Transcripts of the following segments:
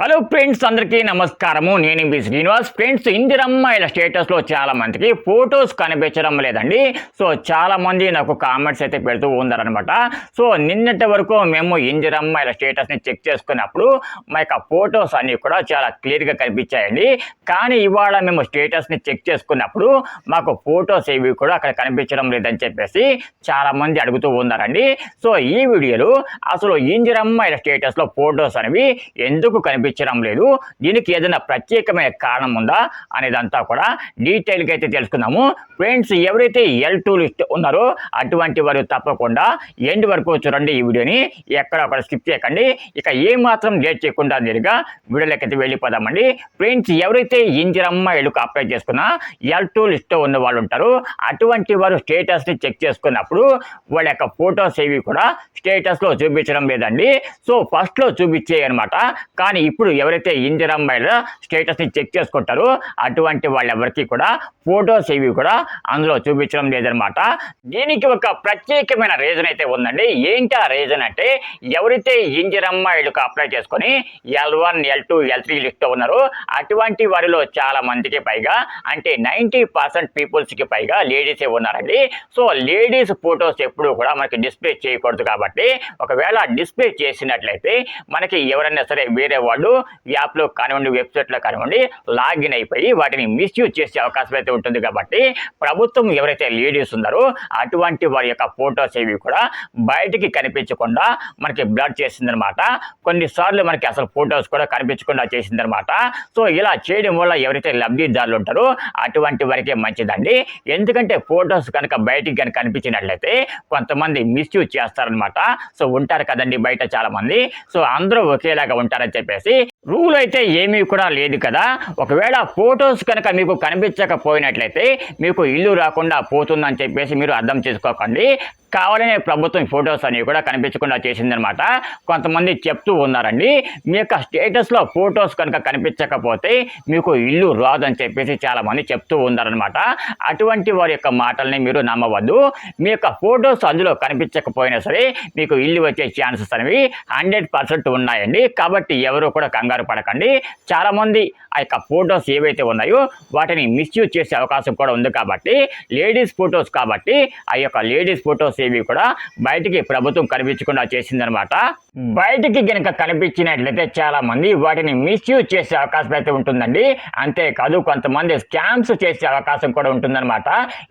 Hello friends అందరికీ నమస్కారము. నేను మీ శ్రీనివాస్. ఫ్రెండ్స్ ఇందిరమ్మాయిల స్టేటస్లో చాలా మందికి ఫొటోస్ కనిపించడం లేదండి. సో చాలా మంది నాకు కామెంట్స్ అయితే పెడుతూ ఉన్నారనమాట సో నిన్నటి వరకు మేము ఇందిరమ్మాయిల స్టేటస్ని చెక్ చేసుకున్నప్పుడు మా యొక్క ఫొటోస్ అన్నీ కూడా చాలా క్లియర్గా కనిపించాయండి. కానీ ఇవాళ మేము స్టేటస్ని చెక్ చేసుకున్నప్పుడు మాకు ఫొటోస్ ఏవి కూడా అక్కడ కనిపించడం లేదని చెప్పేసి చాలామంది అడుగుతూ ఉన్నారండి. సో ఈ వీడియోలో అసలు ఇందిరమ్మాయిల స్టేటస్లో ఫొటోస్ అనేవి ఎందుకు చూపించడం లేదు. దీనికి ఏదైనా ప్రత్యేకమైన కారణం ఉందా అనేదంతా కూడా డీటెయిల్గా అయితే తెలుసుకుందాము. ఫ్రెండ్స్ ఎవరైతే ఎల్ టూ లిస్ట్ ఉన్నారో అటువంటి వారు తప్పకుండా ఎండ్ వరకు చూడండి ఈ వీడియోని. ఎక్కడ అక్కడ స్కిప్ చేయకండి. ఇక ఏ మాత్రం లేట్ చేయకుండా నేరుగా వీడియోలోకి వెళ్ళిపోదామండి. ఫ్రెండ్స్ ఎవరైతే ఇంజిరమ్మ ఇళ్ళకు అప్లై చేసుకున్నా ఎల్ టూ లిస్ట్లో ఉన్న వాళ్ళు ఉంటారు అటువంటి వారు స్టేటస్ని చెక్ చేసుకున్నప్పుడు వాళ్ళ యొక్క ఫోటోస్ ఏవి కూడా స్టేటస్లో చూపించడం లేదండి. సో ఫస్ట్లో చూపించాయి అనమాట కానీ ఇప్పుడు ఎవరైతే ఇందిరమ్మాయిల స్టేటస్ని చెక్ చేసుకుంటారో అటువంటి వాళ్ళెవరికి కూడా ఫొటోస్ ఏవి కూడా అందులో చూపించడం లేదనమాట దీనికి ఒక ప్రత్యేకమైన రీజన్ అయితే ఉందండి. ఏంటి ఆ రీజన్ అంటే ఎవరైతే ఇందిరమ్మాయిలకు అప్లై చేసుకొని L one L two L three లిస్ట్లో ఉన్నారో అటువంటి వారిలో చాలా మందికి పైగా అంటే నైంటీ పర్సెంట్ పీపుల్స్కి పైగా లేడీసే ఉన్నారండి. సో లేడీస్ ఫొటోస్ ఎప్పుడు కూడా మనకి డిస్ప్లే చేయకూడదు కాబట్టి ఒకవేళ డిస్ప్లే చేసినట్లయితే మనకి ఎవరైనా సరే వేరే వాళ్ళు యాప్లో కానివ్వండి వెబ్సైట్లో కానివ్వండి లాగిన్ అయిపోయి వాటిని మిస్యూజ్ చేసే అవకాశం అయితే ఉంటుంది కాబట్టి ప్రభుత్వం ఎవరైతే లేడీస్ ఉన్నారో అటువంటి వారి యొక్క ఫోటోస్ ఏవి కూడా బయటికి కనిపించకుండా మనకి బ్లడ్ చేసిందనమాట. కొన్నిసార్లు మనకి అసలు ఫొటోస్ కూడా కనిపించకుండా చేసిందనమాట. సో ఇలా చేయడం వల్ల ఎవరైతే లబ్ధిదారులు ఉంటారో అటువంటి వారికే మంచిదండి. ఎందుకంటే ఫొటోస్ కనుక బయటికి కనుక కనిపించినట్లయితే కొంతమంది మిస్యూజ్ చేస్తారనమాట. సో ఉంటారు కదండి బయట చాలా మంది సో అందరూ ఒకేలాగా ఉంటారని చెప్పేసి రూల్ అయితే ఏమీ కూడా లేదు కదా. ఒకవేళ ఫొటోస్ కనుక మీకు కనిపించకపోయినట్లయితే మీకు ఇల్లు రాకుండా పోతుందని చెప్పేసి మీరు అర్థం చేసుకోకండి. కావాలనే ప్రభుత్వం ఫొటోస్ అనేవి కూడా కనిపించకుండా చేసిందనమాట కొంతమంది చెప్తూ ఉన్నారండి మీ యొక్క స్టేటస్లో ఫొటోస్ కనుక కనిపించకపోతే మీకు ఇల్లు రాదని చెప్పేసి చాలామంది చెప్తూ ఉన్నారనమాట అటువంటి వారి యొక్క మాటల్ని మీరు నమ్మవద్దు. మీ యొక్క ఫొటోస్ అందులో కనిపించకపోయినా సరే మీకు ఇల్లు వచ్చే ఛాన్సెస్ అనేవి హండ్రెడ్ పర్సెంట్ ఉన్నాయండి. కాబట్టి ఎవరు కూడా కంగారు పడకండి చాలామంది ఆ యొక్క ఫొటోస్ ఏవైతే ఉన్నాయో వాటిని మిస్యూజ్ చేసే అవకాశం కూడా ఉంది కాబట్టి లేడీస్ ఫొటోస్ కాబట్టి ఆ యొక్క లేడీస్ ఫొటోస్ ఏవి కూడా బయటికి ప్రభుత్వం కనిపించకుండా చేసిందనమాట. బయటికి కనుక కనిపించినట్లయితే చాలా మంది వాటిని మిస్యూజ్ చేసే అవకాశం అయితే ఉంటుందండి. అంతేకాదు కొంతమంది స్కామ్స్ చేసే అవకాశం కూడా ఉంటుందన్నమాట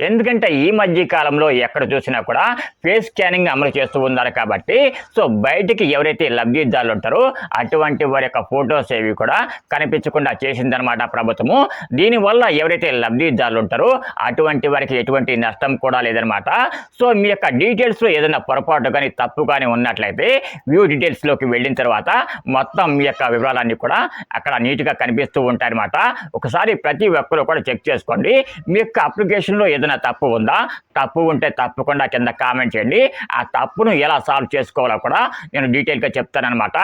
ఎందుకంటే ఈ మధ్య కాలంలో ఎక్కడ చూసినా కూడా ఫేస్ స్కానింగ్ అమలు చేస్తూ ఉన్నారు కాబట్టి సో బయటికి ఎవరైతే లబ్ధిదారులు ఉంటారో అటువంటి వారి యొక్క ఫొటోస్ ఏవి కూడా కనిపించకుండా చేసిందనమాట ప్రభుత్వము. దీనివల్ల ఎవరైతే లబ్ధిదారులు ఉంటారో అటువంటి వారికి ఎటువంటి నష్టం కూడా లేదనమాట సో మీ యొక్క డీటెయిల్స్లో ఏదైనా పొరపాటు కానీ తప్పు కానీ ఉన్నట్లయితే వ్యూ డీటెయిల్స్లోకి వెళ్ళిన తర్వాత మొత్తం మీ యొక్క వివరాలన్నీ కూడా అక్కడ నీట్గా కనిపిస్తూ ఉంటాయన్నమాట. ఒకసారి ప్రతి ఒక్కరూ కూడా చెక్ చేసుకోండి. మీ యొక్క అప్లికేషన్లో ఏదైనా తప్పు ఉందా? తప్పు ఉంటే తప్పకుండా కింద కామెంట్ చేయండి. ఆ తప్పును ఎలా సాల్వ్ చేసుకోవాలో కూడా నేను డీటెయిల్గా చెప్తానమాట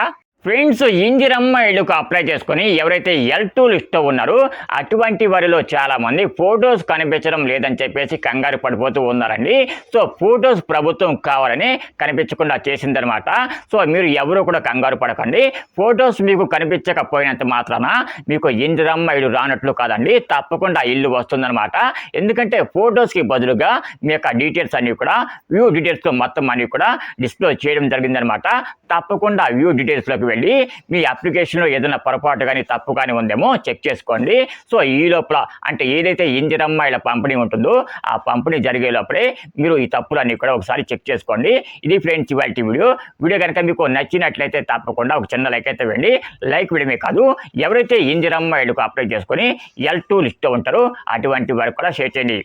ఫ్రెండ్స్ ఇందిరమ్మ ఇళ్ళకు అప్లై చేసుకొని ఎవరైతే ఎల్ టూ లిస్ట్లో ఉన్నారో అటువంటి వారిలో చాలామంది ఫొటోస్ కనిపించడం లేదని చెప్పేసి కంగారు పడిపోతూ ఉన్నారండి. సో ఫొటోస్ ప్రభుత్వం కావాలని కనిపించకుండా చేసిందనమాట సో మీరు ఎవరు కూడా కంగారు పడకండి. ఫొటోస్ మీకు కనిపించకపోయినంత మాత్రాన మీకు ఇందిరమ్మ ఇల్లు రానట్లు కాదండి. తప్పకుండా ఇల్లు వస్తుందన్నమాట. ఎందుకంటే ఫొటోస్కి బదులుగా మీ యొక్క డీటెయిల్స్ అన్నీ కూడా వ్యూ డీటెయిల్స్తో మొత్తం అన్నీ కూడా డిస్ప్లే చేయడం జరిగిందనమాట తప్పకుండా వ్యూ డీటెయిల్స్లోకి వెళ్ళి మీ అప్లికేషన్లో ఏదైనా పొరపాటు కానీ తప్పు కానీ ఉందేమో చెక్ చేసుకోండి. సో ఈ లోపల అంటే ఏదైతే ఇంజిరమ్మాయిల పంపిణీ ఉంటుందో ఆ పంపిణీ జరిగే లోపలే మీరు ఈ తప్పులన్నీ కూడా ఒకసారి చెక్ చేసుకోండి. ఇది ఫ్రెండ్స్ ఇవాళ వీడియో. వీడియో కనుక మీకు నచ్చినట్లయితే తప్పకుండా ఒక చిన్న లైక్ అయితే వెళ్ళి లైక్ వేయడమే కాదు ఎవరైతే ఇంజిరమ్మాయిలకు అప్లై చేసుకొని ఎల్ టూ లిస్ట్లో ఉంటారో అటువంటి వారు కూడా షేర్ చేయండి.